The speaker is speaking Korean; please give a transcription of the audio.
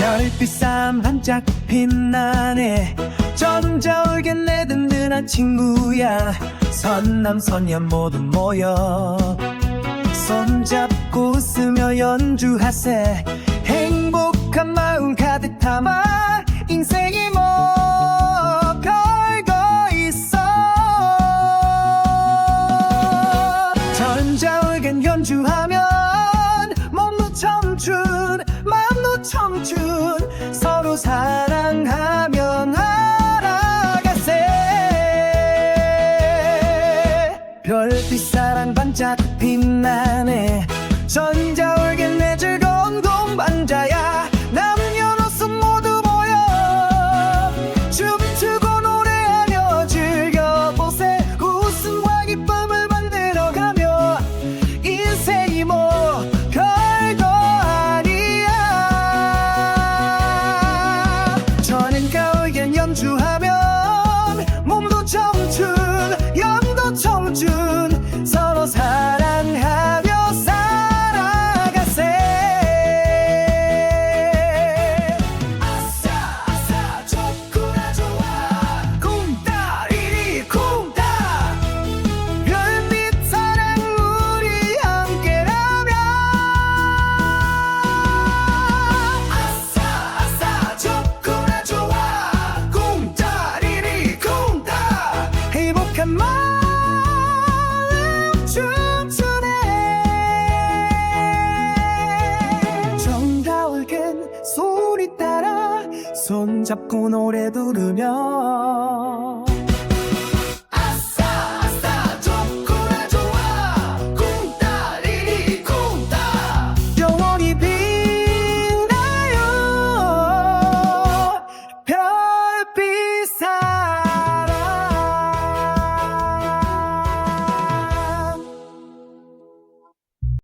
별빛 반짝 빛나네. 전자올게 내 든든한 친구야. 선남선녀 모두 모여. 손잡고 웃으며 연주하세. 행복한 마음 가득 담아 인생이 뭐 걸고 있어. 전자올겐 연주하 별빛 사랑 반짝 빛나네. 전자올겐 내 즐거운 동반자야. 남녀노소 모두 모여. 춤추고 노래하며 즐겨보세. 웃음과 기쁨을 만들어가며 인생이 뭐 별거 아니야. 저는 가을엔 연주하면 몸도 청춘 영도 청춘 소리 따라 손잡고 노래 부르며